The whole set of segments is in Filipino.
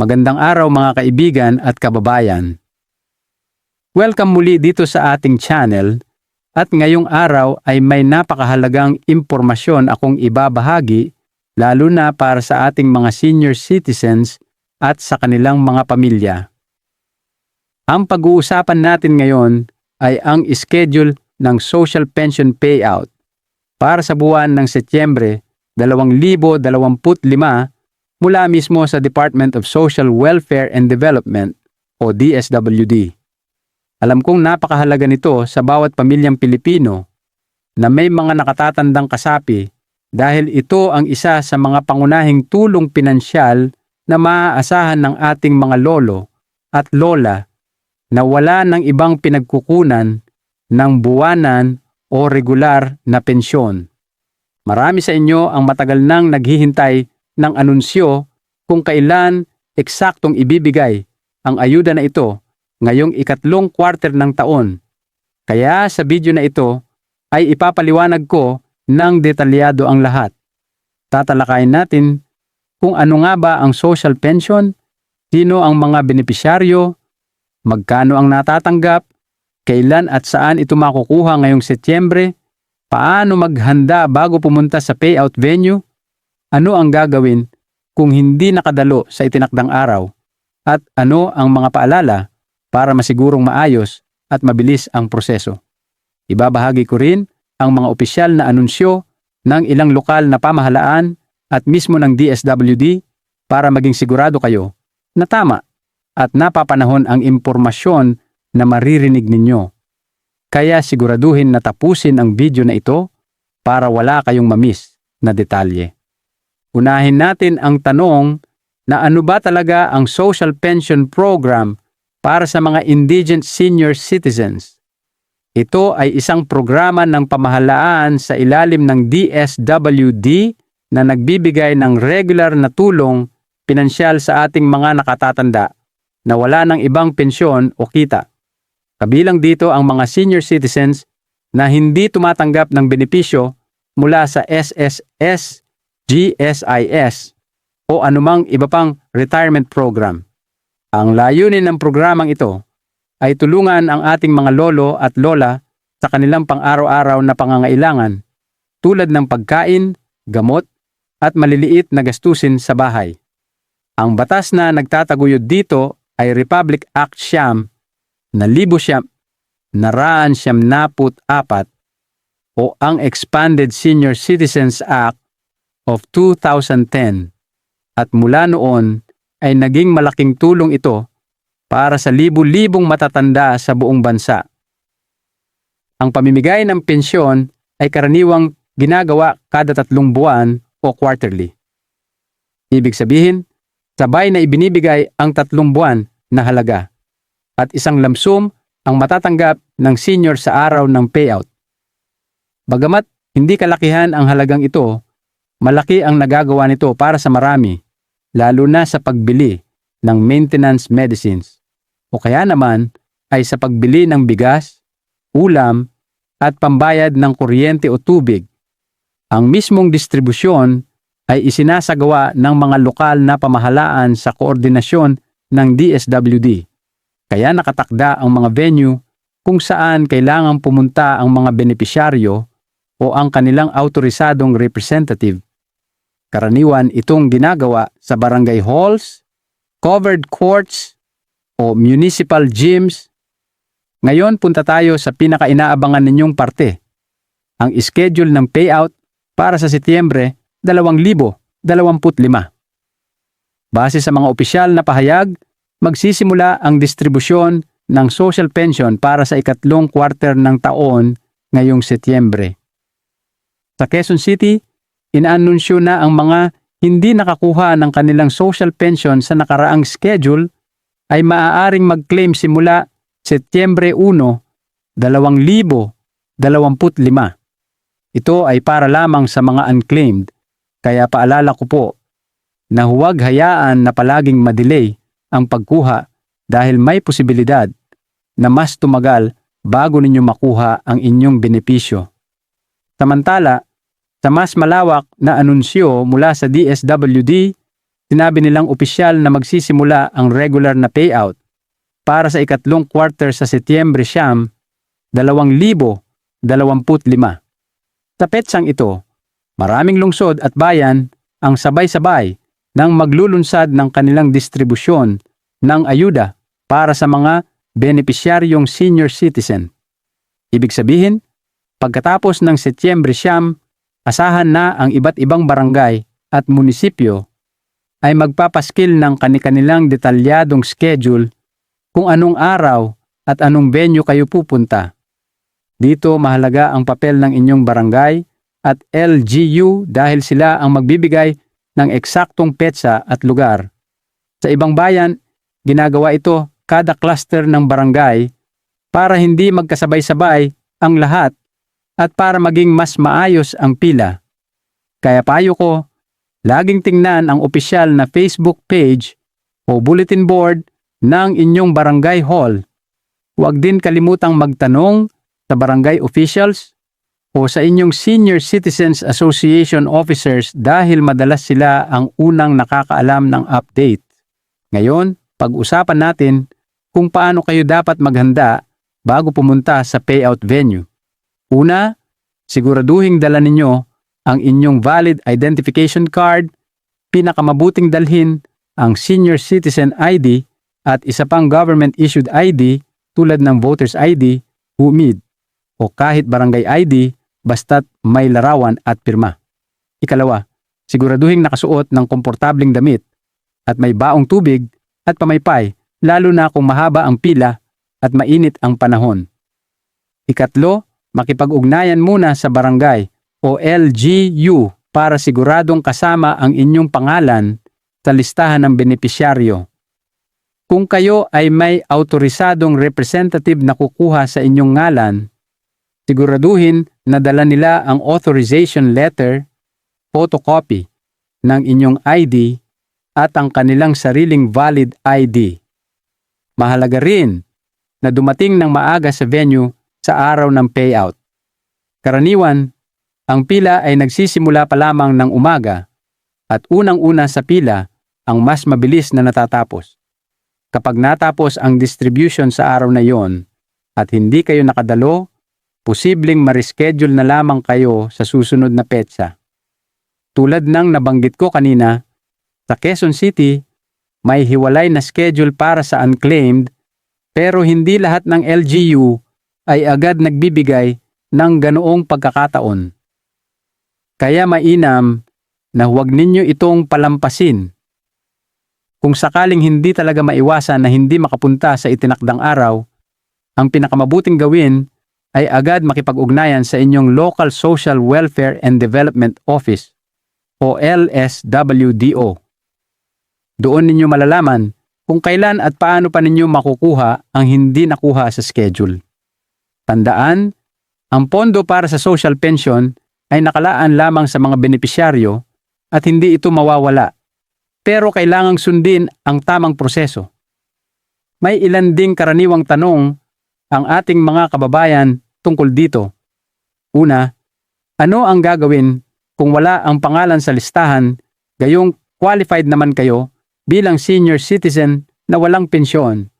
Magandang araw mga kaibigan at kababayan. Welcome muli dito sa ating channel at ngayong araw ay may napakahalagang impormasyon akong ibabahagi lalo na para sa ating mga senior citizens at sa kanilang mga pamilya. Ang pag-uusapan natin ngayon ay ang schedule ng social pension payout para sa buwan ng Setyembre 2025 mula mismo sa Department of Social Welfare and Development o DSWD. Alam kong napakahalaga nito sa bawat pamilyang Pilipino na may mga nakatatandang kasapi dahil ito ang isa sa mga pangunahing tulong pinansyal na maaasahan ng ating mga lolo at lola na wala ng ibang pinagkukunan ng buwanan o regular na pensyon. Marami sa inyo ang matagal nang naghihintay ng anunsyo kung kailan eksaktong ibibigay ang ayuda na ito ngayong ikatlong quarter ng taon. Kaya sa video na ito ay ipapaliwanag ko ng detalyado ang lahat. Tatalakayin natin kung ano nga ba ang social pension, sino ang mga benepisyaryo, magkano ang natatanggap, kailan at saan ito makukuha ngayong Setyembre, paano maghanda bago pumunta sa payout venue, ano ang gagawin kung hindi nakadalo sa itinakdang araw, at ano ang mga paalala para masigurong maayos at mabilis ang proseso. Ibabahagi ko rin ang mga opisyal na anunsyo ng ilang lokal na pamahalaan at mismo ng DSWD para maging sigurado kayo na tama at napapanahon ang impormasyon na maririnig ninyo. Kaya siguraduhin na tapusin ang video na ito para wala kayong mamiss na detalye. Unahin natin ang tanong na ano ba talaga ang social pension program para sa mga indigent senior citizens. Ito ay isang programa ng pamahalaan sa ilalim ng DSWD na nagbibigay ng regular na tulong pinansyal sa ating mga nakatatanda na wala ng ibang pensyon o kita. Kabilang dito ang mga senior citizens na hindi tumatanggap ng benepisyo mula sa SSS, GSIS o anumang iba pang retirement program. Ang layunin ng programang ito ay tulungan ang ating mga lolo at lola sa kanilang pang-araw-araw na pangangailangan tulad ng pagkain, gamot, at maliliit na gastusin sa bahay. Ang batas na nagtataguyod dito ay Republic Act Siyam na libo siyam naraan siyam naput apat o ang Expanded Senior Citizens Act of 2010 at mula noon ay naging malaking tulong ito para sa libu-libong matatanda sa buong bansa. Ang pamimigay ng pensyon ay karaniwang ginagawa kada tatlong buwan o quarterly. Ibig sabihin, sabay na ibinibigay ang tatlong buwan na halaga at isang lamsum ang matatanggap ng senior sa araw ng payout. Bagamat hindi kalakihan ang halagang ito, malaki ang nagagawa nito para sa marami, lalo na sa pagbili ng maintenance medicines o kaya naman ay sa pagbili ng bigas, ulam, at pambayad ng kuryente o tubig. Ang mismong distribusyon ay isinasagawa ng mga lokal na pamahalaan sa koordinasyon ng DSWD. Kaya nakatakda ang mga venue kung saan kailangang pumunta ang mga benepisyaryo o ang kanilang autorisadong representative. Karaniwan itong ginagawa sa barangay halls, covered courts, o municipal gyms. Ngayon punta tayo sa pinakainaabangan ninyong parte, ang schedule ng payout para sa Setyembre 2025. Base sa mga opisyal na pahayag, magsisimula ang distribusyon ng social pension para sa ikatlong quarter ng taon ngayong Setyembre. Sa Quezon City, inaanunsyo na ang mga hindi nakakuha ng kanilang social pension sa nakaraang schedule ay maaaring mag-claim simula Setyembre 1, 2025. Ito ay para lamang sa mga unclaimed, kaya paalala ko po na huwag hayaan na palaging madelay ang pagkuha dahil may posibilidad na mas tumagal bago ninyo makuha ang inyong benepisyo. Samantala, sa mas malawak na anunsyo mula sa DSWD, sinabi nilang opisyal na magsisimula ang regular na payout para sa ikatlong quarter sa Setyembre siyam, 2025. Sa petsang ito, maraming lungsod at bayan ang sabay-sabay nang maglulunsad ng kanilang distribusyon ng ayuda para sa mga benepisyaryong senior citizen. Ibig sabihin, pagkatapos ng Setyembre siyam, asahan na ang iba't ibang barangay at munisipyo ay magpapaskil ng kanilang detalyadong schedule kung anong araw at anong venue kayo pupunta. Dito mahalaga ang papel ng inyong barangay at LGU dahil sila ang magbibigay ng eksaktong petsa at lugar. Sa ibang bayan, ginagawa ito kada cluster ng barangay para hindi magkasabay-sabay ang lahat at para maging mas maayos ang pila. Kaya payo ko, laging tingnan ang opisyal na Facebook page o bulletin board ng inyong barangay hall. Huwag din kalimutang magtanong sa barangay officials o sa inyong Senior Citizens Association officers dahil madalas sila ang unang nakakaalam ng update. Ngayon, pag-usapan natin kung paano kayo dapat maghanda bago pumunta sa payout venue. Una, siguraduhing dala ninyo ang inyong valid identification card, pinakamabuting dalhin ang Senior Citizen ID at isa pang government-issued ID tulad ng Voter's ID, HUMID, o kahit barangay ID basta't may larawan at pirma. Ikalawa, siguraduhing nakasuot ng komportabling damit at may baong tubig at pamaypay lalo na kung mahaba ang pila at mainit ang panahon. Ikatlo, makipag-ugnayan muna sa barangay o LGU para siguradong kasama ang inyong pangalan sa listahan ng benepisyaryo. Kung kayo ay may autorisadong representative na kukuha sa inyong ngalan, siguraduhin na dala nila ang authorization letter, photocopy ng inyong ID at ang kanilang sariling valid ID. Mahalaga rin na dumating ng maaga sa venue sa araw ng payout. Karaniwan, ang pila ay nagsisimula pa lamang ng umaga at unang-una sa pila ang mas mabilis na natatapos. Kapag natapos ang distribution sa araw na yon at hindi kayo nakadalo, posibleng ma-reschedule na lamang kayo sa susunod na petsa. Tulad ng nabanggit ko kanina, sa Quezon City, may hiwalay na schedule para sa unclaimed pero hindi lahat ng LGU ay agad nagbibigay ng ganoong pagkakataon. Kaya mainam na huwag ninyo itong palampasin. Kung sakaling hindi talaga maiwasan na hindi makapunta sa itinakdang araw, ang pinakamabuting gawin ay agad makipag-ugnayan sa inyong Local Social Welfare and Development Office o LSWDO. Doon ninyo malalaman kung kailan at paano pa ninyo makukuha ang hindi nakuha sa schedule. Tandaan, ang pondo para sa social pension ay nakalaan lamang sa mga benepisyaryo at hindi ito mawawala. Pero kailangang sundin ang tamang proseso. May ilan ding karaniwang tanong ang ating mga kababayan tungkol dito. Una, ano ang gagawin kung wala ang pangalan sa listahan gayong qualified naman kayo bilang senior citizen na walang pensyon?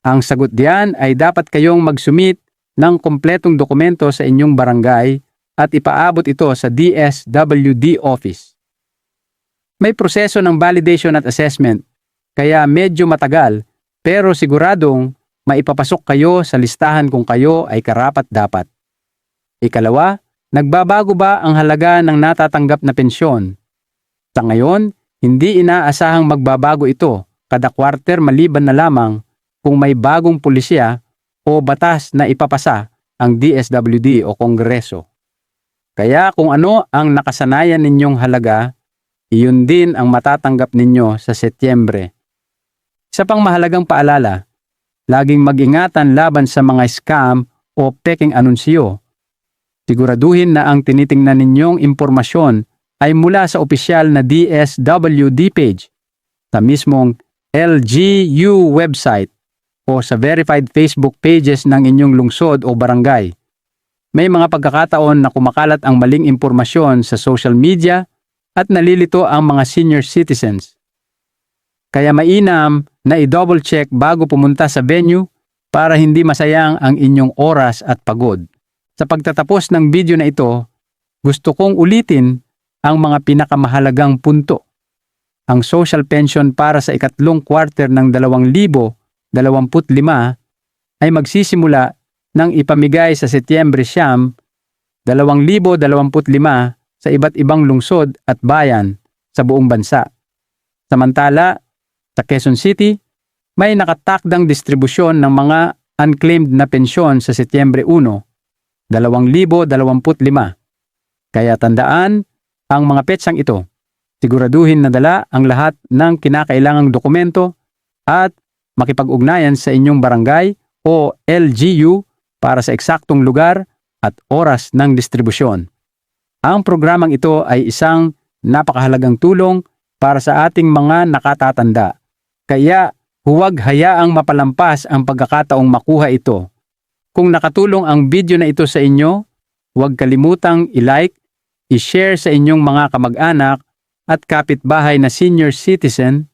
Ang sagot diyan ay dapat kayong magsumit ng kompletong dokumento sa inyong barangay at ipaabot ito sa DSWD office. May proseso ng validation at assessment, kaya medyo matagal pero siguradong maipapasok kayo sa listahan kung kayo ay karapat-dapat. Ikalawa, nagbabago ba ang halaga ng natatanggap na pensyon? Sa ngayon, hindi inaasahang magbabago ito kada kwarter maliban na lamang kung may bagong pulisya o batas na ipapasa ang DSWD o Kongreso. Kaya kung ano ang nakasanayan ninyong halaga, iyon din ang matatanggap ninyo sa Setyembre. Isa pang mahalagang paalala, laging mag-ingatan laban sa mga scam o peking anunsyo. Siguraduhin na ang tinitingnan ninyong impormasyon ay mula sa opisyal na DSWD page, sa mismong LGU website o sa verified Facebook pages ng inyong lungsod o barangay. May mga pagkakataon na kumakalat ang maling impormasyon sa social media at nalilito ang mga senior citizens. Kaya mainam na i-double check bago pumunta sa venue para hindi masayang ang inyong oras at pagod. Sa pagtatapos ng video na ito, gusto kong ulitin ang mga pinakamahalagang punto. Ang social pension para sa ikatlong quarter ng 2025 ay magsisimula ng ipamigay sa Setyembre Siyam 2025 sa iba't ibang lungsod at bayan sa buong bansa. Samantala, sa Quezon City, may nakatakdang distribusyon ng mga unclaimed na pensyon sa Setyembre 1, 2025. Kaya tandaan ang mga petsang ito. Siguraduhin na dala ang lahat ng kinakailangang dokumento at makipag-ugnayan sa inyong barangay o LGU para sa eksaktong lugar at oras ng distribusyon. Ang programang ito ay isang napakahalagang tulong para sa ating mga nakatatanda. Kaya huwag hayaang mapalampas ang pagkakataong makuha ito. Kung nakatulong ang video na ito sa inyo, huwag kalimutang i-like, i-share sa inyong mga kamag-anak at kapitbahay na senior citizen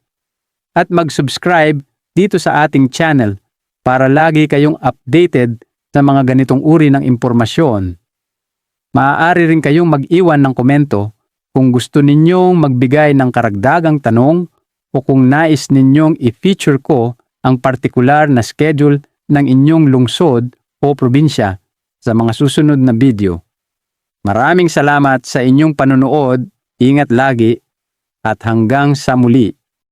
at mag-subscribe dito sa ating channel para lagi kayong updated sa mga ganitong uri ng impormasyon. Maaari rin kayong mag-iwan ng komento kung gusto ninyong magbigay ng karagdagang tanong o kung nais ninyong i-feature ko ang partikular na schedule ng inyong lungsod o probinsya sa mga susunod na video. Maraming salamat sa inyong panonood, ingat lagi, at hanggang sa muli.